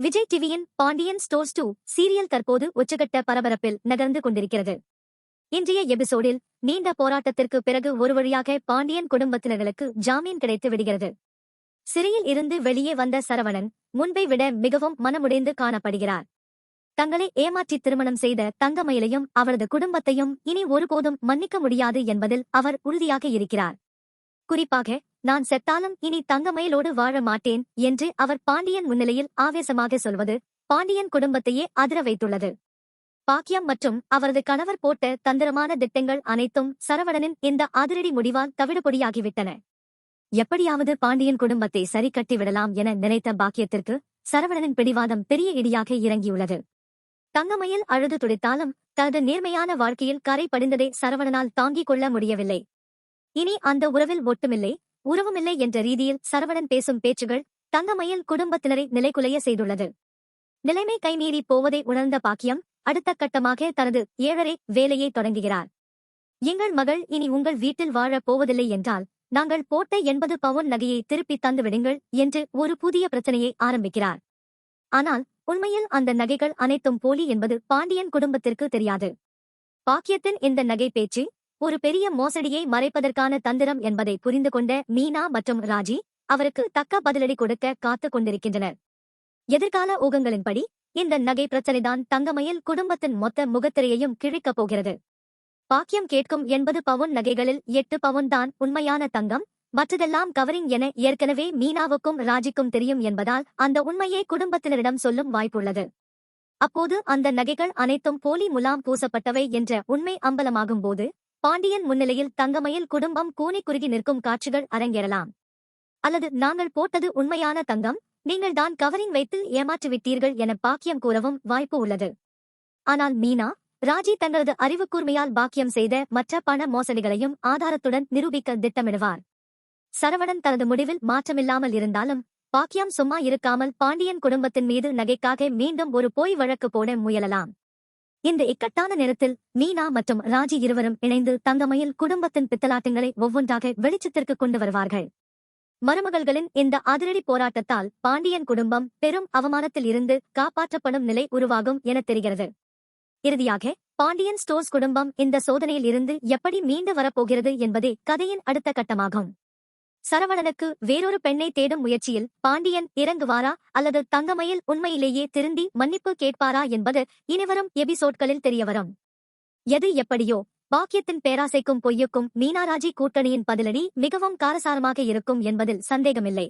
விஜய் டிவியின் Pandian stores two serial தற்போது உச்சகட்ட பரபரப்பில் நகர்ந்து கொண்டிருக்கிறது. இன்றைய எபிசோடில் நீண்ட போராட்டத்திற்கு பிறகு ஒரு வழியாக பாண்டியன் குடும்பத்தினர்களுக்கு ஜாமீன் கிடைத்து விடுகிறது. சிறையில் இருந்து வெளியே வந்த சரவணன் முன்பை விட மிகவும் மனமுடைந்து காணப்படுகிறார். தங்களை ஏமாற்றி திருமணம் செய்த தங்கமயிலையும் அவரது குடும்பத்தையும் இனி ஒருபோதும் மன்னிக்க முடியாது என்பதில் அவர் உறுதியாக இருக்கிறார். குறிப்பாக நான் செத்தாலும் இனி தங்கமயிலோடு வாழ மாட்டேன் என்று அவர் பாண்டியன் முன்னிலையில் ஆவேசமாக சொல்வது பாண்டியன் குடும்பத்தையே அதிர வைத்துள்ளது. பாக்கியம் மற்றும் அவரது கணவர் போட்ட தந்திரமான திட்டங்கள் அனைத்தும் சரவணனின் இந்த அதிரடி முடிவால் தவிடுபொடியாகிவிட்டன. எப்படியாவது பாண்டியன் குடும்பத்தை சரி கட்டிவிடலாம் என நினைத்த பாக்கியத்திற்கு சரவணனின் பிடிவாதம் பெரிய இடியாக இறங்கியுள்ளது. தங்கமயில் அழுது துடித்தாலும் தனது நேர்மையான வாழ்க்கையில் கரை படிந்ததை சரவணனால் தாங்கிக் கொள்ள முடியவில்லை. இனி அந்த உறவில் ஒட்டுமில்லை உறவுமில்லை என்ற ரீதியில் சரவணன் பேசும் பேச்சுகள் தங்கமயில் குடும்பத்தினரை நிலைகுலைய செய்துள்ளது. நிலைமை கைமீறி போவதை உணர்ந்த பாக்கியம் அடுத்த கட்டமாக தனது ஏழரை வேலையை தொடங்குகிறார். எங்கள் மகள் இனி உங்கள் வீட்டில் வாழப் போவதில்லை என்றால் நாங்கள் போட்ட எண்பது பவுன் நகையை திருப்பி தந்து விடுங்கள் என்று ஒரு புதிய பிரச்சனையை ஆரம்பிக்கிறார். ஆனால் உண்மையில் அந்த நகைகள் அனைத்தும் போலி என்பது பாண்டியன் குடும்பத்திற்கு தெரியாது. பாக்கியத்தின் இந்த நகை பேச்சு ஒரு பெரிய மோசடியை மறைப்பதற்கான தந்திரம் என்பதை புரிந்து கொண்ட மீனா மற்றும் ராஜி அவருக்கு தக்க பதிலடி கொடுக்க காத்துக் கொண்டிருக்கின்றனர். எதிர்கால ஊகங்களின்படி இந்த நகை பிரச்சனைதான் தங்கமயில் குடும்பத்தின் மொத்த முகத்திரையையும் கிழிக்கப் போகிறது. பாக்கியம் கேட்கும் எண்பது பவுன் நகைகளில் எட்டு பவுன் தான் உண்மையான தங்கம் மற்றதெல்லாம் கவரிங் என ஏற்கனவே மீனாவுக்கும் ராஜிக்கும் தெரியும் என்பதால் அந்த உண்மையை குடும்பத்தினரிடம் சொல்லும் வாய்ப்புள்ளது. அப்போது அந்த நகைகள் அனைத்தும் போலி முலாம் பூசப்பட்டவை என்ற உண்மை அம்பலமாகும் போது பாண்டியன் முன்னிலையில் தங்கமயில் குடும்பம் கூனி குறுகி நிற்கும் காட்சிகள் அரங்கேறலாம். அல்லது நாங்கள் போட்டது உண்மையான தங்கம் நீங்கள் தான் கவரிங் வைத்து ஏமாற்றிவிட்டீர்கள் என பாக்கியம் கூறவும் வாய்ப்பு உள்ளது. ஆனால் மீனா ராஜி தங்களது அறிவுக்கூர்மையால் பாக்கியம் செய்த மற்ற பண மோசடிகளையும் ஆதாரத்துடன் நிரூபிக்க திட்டமிடுவார். சரவணன் தனது முடிவில் மாற்றமில்லாமல் இருந்தாலும் பாக்கியம் சும்மா இருக்காமல் பாண்டியன் குடும்பத்தின் மீது நகைக்காக மீண்டும் ஒரு போய் வழக்கு போட முயலலாம். இந்த இக்கட்டான நேரத்தில் மீனா மற்றும் ராஜி இருவரும் இணைந்து தங்கமயில் குடும்பத்தின் பித்தலாட்டங்களை ஒவ்வொன்றாக வெளிச்சத்திற்கு கொண்டு வருவார்கள். மருமகள்களின் இந்த அதிரடி போராட்டத்தால் பாண்டியன் குடும்பம் பெரும் அவமானத்தில் இருந்து காப்பாற்றப்படும் நிலை உருவாகும் என தெரிகிறது. இறுதியாக பாண்டியன் ஸ்டோர்ஸ் குடும்பம் இந்த சோதனையில் இருந்து எப்படி மீண்டு வரப்போகிறது என்பதே கதையின் அடுத்த கட்டமாகும். சரவணனுக்கு வேறொரு பெண்ணை தேடும் முயற்சியில் பாண்டியன் இறங்குவாரா அல்லது தங்கமயில் உண்மையிலேயே திருந்தி மன்னிப்பு கேட்பாரா என்பது இனிவரும் எபிசோட்களில் தெரியவரும் எது எப்படியோ பாக்கியத்தின் பேராசைக்கும் பொய்யுக்கும் மீனாராஜி கூட்டணியின் பதிலடி மிகவும் காரசாரமாக இருக்கும் என்பதில் சந்தேகமில்லை.